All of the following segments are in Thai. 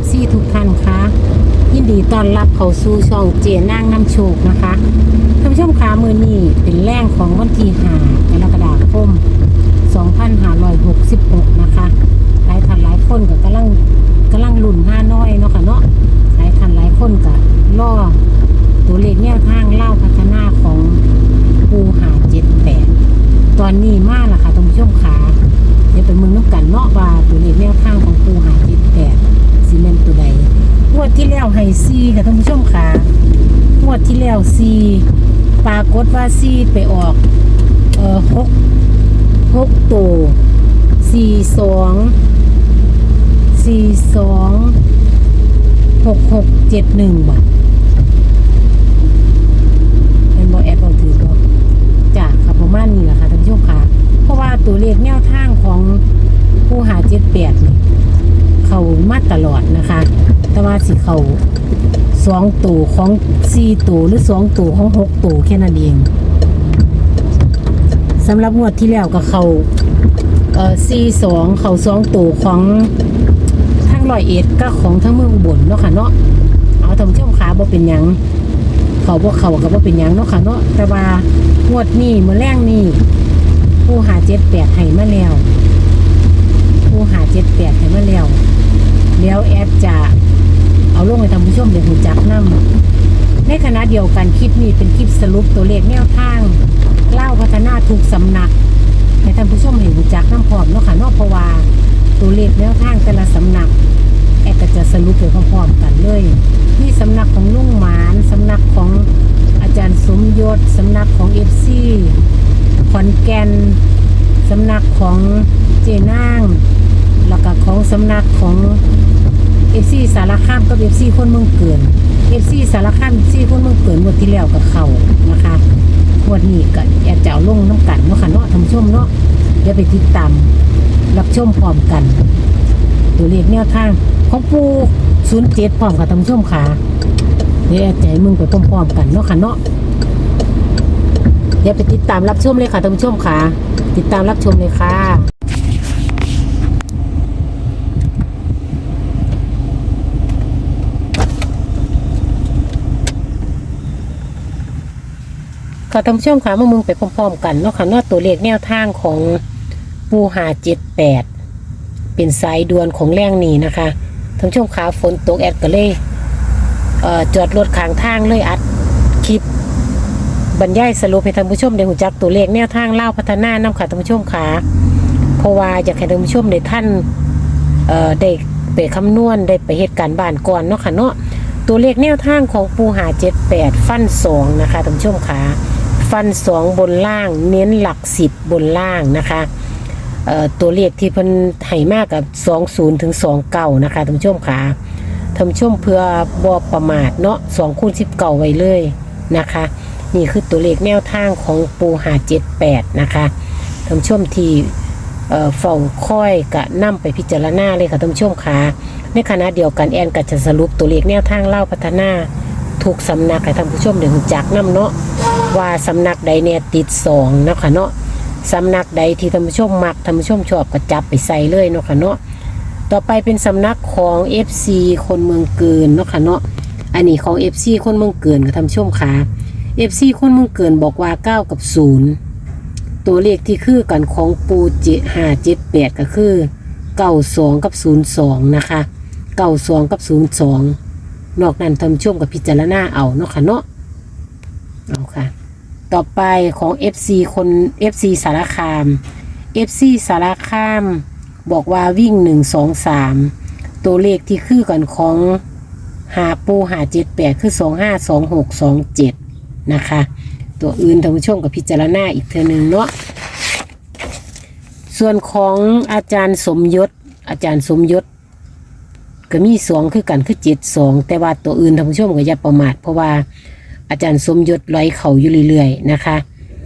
ฟซีทุกท่านคะยินดีต้อนรับเข้าสู่ช่องเจนางน้ำโชคนะคะท่านผู้ชมคะมือนี้เป็นแรงของวันที่5กรกฎาคม2566 นะคะ หลายท่านหลายคนก็กำลังกำลังลุ่นห้าน้อยเนาะค่ะเนาะหลายท่านหลายคนก็ล่อตัวเลขแนวทางเล่าพัฒนาของปูหาเจ็ดแปดตอนนี้มาและค่ะท่านผู้ชมขา เดี๋ยวเป็นมึงน้ำกันเนาะว่าตัวเลขแนวทางของปูหาเจ็ดแปดซีเมนตัวใดงวดที่แล้วให้ซีค่ะท่านผู้ชมขางวดที่แล้วซีปรากฏว่าซีไปออกเอ่อหกหกตัวสี่สองสี่สองหกหกเจ็ดหนึ่งบาทเป็นบอแอดบอถือบ่จ้ะค่ะประมาณนี้แหละค่ะท่านผู้ชมค่ะ เพราะว่า ตัวเลขแนวทางของผู้หาเจ็ดแปดเขามาตลอดนะคะ แต่ว่าสิเขาสองตัวของสี่ตัวหรือสองตัวของหกตัวแค่นั้นเองสำหรับงวดที่แล้วก็เขาเอ่อสี่สองเขาสองตัวของทั้งร้อยเอ็ดก็ของทั้งเมืองอุบลเนาะค่ะเนาะเอาทำช่วงขาบ่เป็นยังเขาบ่เขาก็บ่เป็นยังเนาะค่ะเนาะแต่ว่างวดนี้มื้อแรงนี้ ผู้หาเจ็ดแปดให้มาแล้วผู้หาเจ็ดแปดให้มาแล้วแล้วแอดจะเอาลงให้ท่านผู้ชมเดี๋ยวหูจักนํในขณะเดียวกันคลิปนี้เป็นคลิปสรุปตัวเลขแนวทางเล่าพัฒนาทุกสำนักให้ท่านผู้ชมเห็นหูจักน้ำพร้อมเนาะค่ะนอกเพราะว่าตัวเลขแนวทางแต่ละสำนักแอดก็จะสรุปไปพร้อมๆกันเลยที่สำนักของลุงหมานสำนักของอาจารย์สมยศสำนักของเอฟซี ขอนแก่นสำนัก ของเจนางแล้วก็ของสำนักของเอฟซีสารคามกับเอฟซีคนเมืองเกินเอฟซีสารคามเอฟซีคนเมืองเกินหมดที่แล้วกับเขานะคะงวดนี้ก็แอบเจ้าลงน้ำกันเนาะค่ะเนาะท่านผู้ชมเนาะเดี๋ยวไปติดตามรับชมพร้อมกัน ตัวเลขแนวทางของปูศูนย์เจ็ดพร้อมกับท่านผู้ชมค่ะเดี๋ยวแอบใจมึงไปพร้อมๆกันเนาะค่ะเนาะ เดี๋ยวไปติดตามรับชมเลยค่ะท่านผู้ชมค่ะ ติดตามรับชมเลยค่ะค่ะท่านผู้ชมค่ะเมื่อมึงไปพร้อมๆกันเนาะค่ะนอกตัวเลขแนวทางของปูหาเจ็ดแปดเป็นสายด่วนของแรงนี้นะคะท่านผู้ชมค่ะฝนตกแอดก็เลยเอ่อจอดรถข้างทางเลยอัดคลิป บรรยายสรุปให้ท่านผู้ชมได้หูจักตัวเลขแนวทางเล่าพัฒนานำค่ะท่านผู้ชมค่ะเพราะว่าอยากให้ท่านผู้ชมได้ท่านเอ่อได้ไปคำนวณได้ไปเหตุการณ์บ้านก่อนเนาะค่ะเนาะตัวเลขแนวทางของปูหาเจ็ดแปดฟันสองนะคะท่านผู้ชมค่ะฟันสองบนล่างเน้นหลักสิบบนล่างนะคะเอ่อตัวเลขที่เพิ่นให้มากกับสองศูนย์ถึงสองเก้านะคะท่านผู้ชมค่ะท่านผู้ชมเพื่อบอประมาทเนาะสองคูณสิบเก้าไว้เลยนะคะ นี่คือตัวเลขแนวทางของปูหาเจ็ดแปดนะคะท่านผู้ชมที่เฝ้าค่อยกะนํไปพิจารณาเลยค่ะท่านผู้ชมคะในขณะเดียวกันแอนก็จะสรุปตัวเลขแนวทางเล่าพัฒนาทุกสำนักให้ท่านผู้ชมเดี๋ยวรู้จักนํเนาะว่าสำนักใดเนี่ยติดสองนะค่ะเนาะสำนักใดที่ท่านผู้ชมมักท่านผู้ชมชอบก็จับไปใส่เลยเนาะค่ะเนาะต่อไปเป็นสำนักของ FC คนเมืองเกินเนาะค่ะเนาะอันนี้ของ FC คนเมืองเกินค่ะท่านผู้ชมค่ะ เอฟซีคนมึงเกินบอกว่าเก้ากับศูนย์ตัวเลขที่คือกันของปูเจห้าเจ็ดแปดก็คือเก้าสองกับศูนย์สองนะคะเก้าสองกับศูนย์สองนอกนั้นทำช่วงกับพิจารณาเอาเนาะค่ะเนาะเอาค่ะ ต่อไปของ FC คน FC สารคาม FC สารคาม บอกว่าวิ่งหนึ่งสองสามตัวเลขที่คือกันของหาปูหาเจ็ดแปดคือสองห้าสองหกสองเจ็ด นะคะ ตัวอื่นท่านผู้ชมกับพิจารณาอีกเทอหนึ่งเนาะส่วนของอาจารย์สมยศ อาจารย์สมยศ ก็มีสองคือกันคือเจ็ดสองแต่ว่าตัวอื่นท่านผู้ชมก็อย่าประมาทเพราะว่าอาจารย์สมยศลอยเข่าอยู่เรื่อยๆนะคะ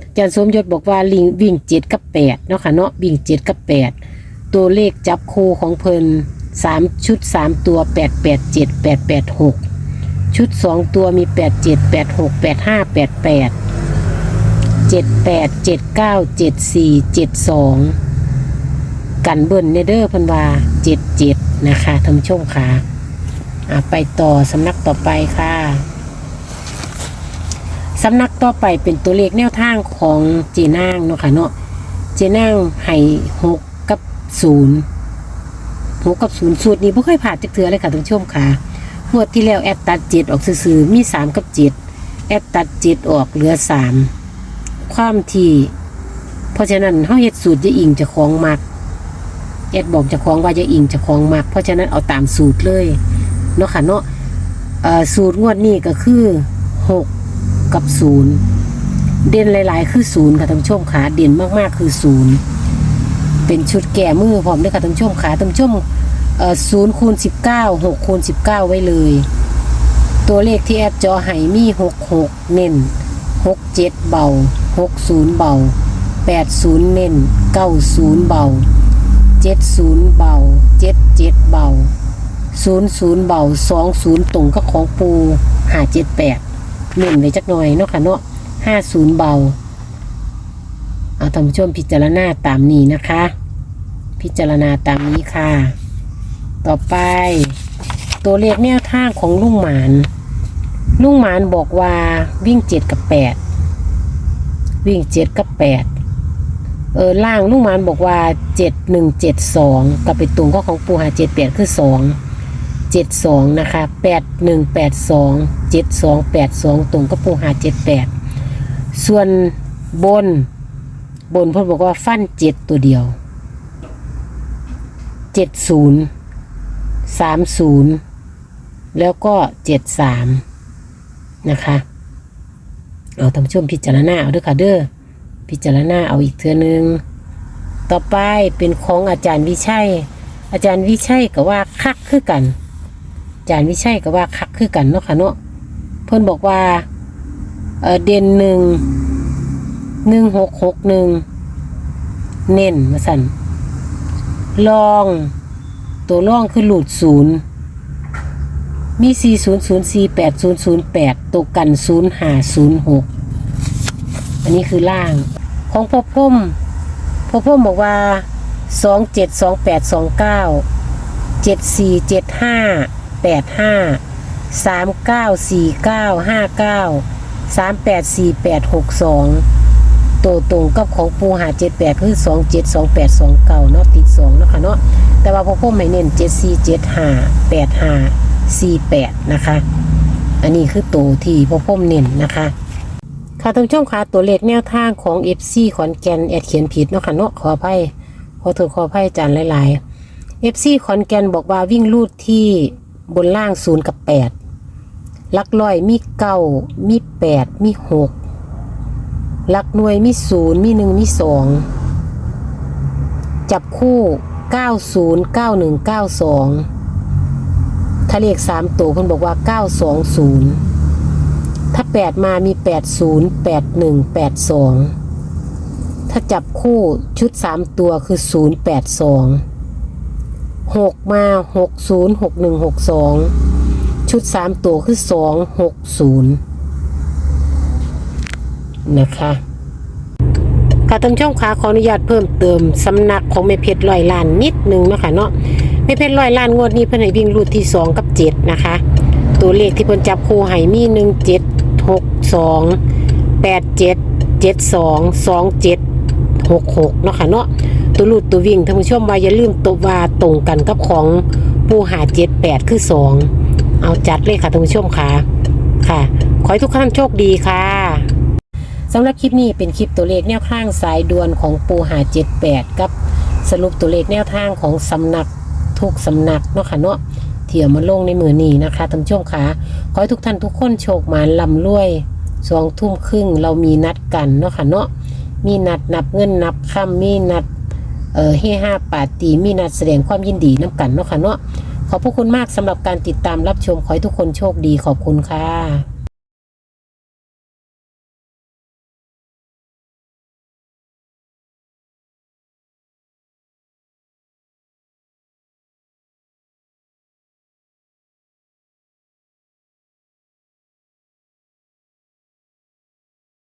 อาจารย์สมยศบอกว่าลิงวิ่งเจ็ดกับแปดเนาะค่ะเนาะวิ่งเจ็ดกับแปดตัวเลขจับคู่ของเพลินสามชุดสามตัวแปดแปดเจ็ดแปดแปดหก ชุดสองตัวมีแปดเจ็ดแปดหกแปดห้าแปดแปดเจ็ดแปดเจ็ดเก้าเจ็ดสี่เจ็ดสองกันเบิ้ลเนเดอร์พันวาเจ็ดเจ็ดนะคะท่านผู้ชมค่ะอะไปต่อสำนักต่อไปค่ะสำนักต่อไปเป็นตัวเลขแนวทางของเจนางเนาะค่ะเนาะเจนางให้หกกับศูนย์หกกับศูนย์สูตรนี้ไม่ค่อยผ่านจักเทือเลยค่ะท่านผู้ชมค่ะ งวดที่แล้วแอดตัดเจ็ดออกซื่อๆมีสามกับเจ็ดแอดตัดเจ็ดออกเหลือสามความที่เพราะฉะนั้นเฮาเฮ็ดสูตรจะอิงจะของมักแอดบอกจะของว่าจะอิงจะของมักเพราะฉะนั้นเอาตามสูตรเลยเนาะค่ะเนาะสูตรงวดนี้ก็คือหกกับศูนย์เด่นหลาย ๆ คือศูนย์ค่ะท่านผู้ชมขาเด่นมากๆคือศูนย์เป็นชุดแก่มือพร้อมด้วยค่ะท่านผู้ชมขาท่านผู้ชม ศูนย์คูณสิบเก้าหกคูณสิบเก้าไว้เลย ตัวเลขที่แอดจอไห้มีหกหกเน้นหกเจ็ดเบาหกศูนย์เบาแปดศูนย์เน้นเก้าศูนย์เบาเจ็ดศูนย์เบาเจ็ดเจ็ดเบาศูนย์ศูนย์เบาสองศูนย์ตรงก็ของปูห้าเจ็ดแปดเน้นไว้จักหน่อยเนาะค่ะเนาะห้าศูนย์เบาเอาท่านผู้ชมพิจารณาตามนี้นะคะ พิจารณาตามนี้ค่ะ ต่อไป ตัวเลขแนวทางของลุงหมาน ลุงหมานบอกว่าวิ่งเจ็ดกับแปดวิ่งเจ็ดกับแปดเออล่างลุงหมานบอกว่าเจ็ดหนึ่งเจ็ดสองกับไปตรงก็ของปูหาเจ็ดแปดคือสองเจ็ดสองนะคะแปดหนึ่งแปดสองเจ็ดสองแปดสองตรงก็ปูหาเจ็ดแปดส่วนบน บนเพิ่นบอกว่าฟันเจ็ดตัวเดียวเจ็ดศูนย์ สามศูนย์แล้วก็เจ็ดสามนะคะเอาท่านผู้ชมพิจารณาเอาด้วยค่ะเด้อพิจารณาเอาอีกเทือนึง ต่อไปเป็นของอาจารย์วิชัย อาจารย์วิชัยก็ว่าคักคือกัน อาจารย์วิชัยก็ว่าคักคือกันเนาะค่ะเนาะเพิ่อนบอกว่าเออเด่นหนึ่งหนึ่งหกหกหนึ่งเน้นมาสั่นลอง ตัวร่องคือหลุดศูนย์มี 4 0 0 4 8 0 0 8 ตกกัน 0 5 0 6 อันนี้คือล่าง ของพ่อพ่มพ่อพ่มบอกว่า 2 7 2 8 2 9 7 4 7 5 8 5 3 9 4 9 5 9 3 8 4 8 6 2ตัวตรงกับของปูหา78คือ2 7 2 8 2 9เนาะติด2เนาะค่ะเนาะแต่ว่าพอพ่อไม่เน้นเจ็ดสี่เจ็ดห้าแปดห้าสี่แปดนะคะ อันนี้คือโตที่พ่อพ่อเน้นนะคะค่ะท่านผู้ชมคะตัวเลขแนวทางของ FC ขอนแก่นแอดเขียนผิดเนาะค่ะเนาะขออภัยขอโทษขออภัยจารย์หลายๆ FC ขอนแก่นบอกว่าวิ่งลูดที่บนล่างศูนย์กับแปดลักลอยมีเก้ามีแปดมีหก หลักหน่วยมีศูนย์มีหนึ่งมีสองจับคู่90 91 92ถ้าเลข3ตัวเพิ่นบอกว่า920ถ้า8มามี80 81 82ถ้าจับคู่ชุด3ตัวคือ082 6มา60 61 62ชุด3ตัวคือ260น นะคะค่ะท่านผู้ชมคะขออนุญาตเพิ่มเติมสำนักของแม่เพชรร้อยล้านนิดนึงนะคะเนาะแม่เพชรร้อยล้านงวดนี้เพิ่นให้วิ่งรูดที่สองกับเจ็ดนะคะ ตัวเลขที่เพิ่นจับคู่ให้มีหนึ่งเจ็ดหกสองแปดเจ็ดเจ็ดสองสองเจ็ดหกหกเนาะค่ะเนาะตัวรูดตัววิ่งท่านผู้ชมว่าอย่าลืมตัวว่าตรงกันกับของปูหาเจ็ดแปดคือสองเอาจัดเลยค่ะท่านผู้ชมค่ะค่ะ ขอให้ทุกท่านโชคดีค่ะ สำหรับคลิปนี้เป็นคลิปตัวเลขแนวทางสายด่วนของปูหา78กับสรุปตัวเลขแนวทางของสำนักทุกสำนักเนาะค่ะเนาะเที่ยวมาลงในมือนี้นะคะท่านผู้ชมค่ะขอให้ทุกท่านทุกคนโชคหมานลำรวยสองทุ่มครึ่งเรามีนัดกันเนาะค่ะเนาะมีนัดนับเงินนับคำมีนัดเอ่อเฮห้าปาร์ตีมีนัดแสดงความยินดีน้ำกันเนาะค่ะเนาะขอบพระคุณมากสำหรับการติดตามรับชมขอให้ทุกคนโชคดีขอบคุณค่ะ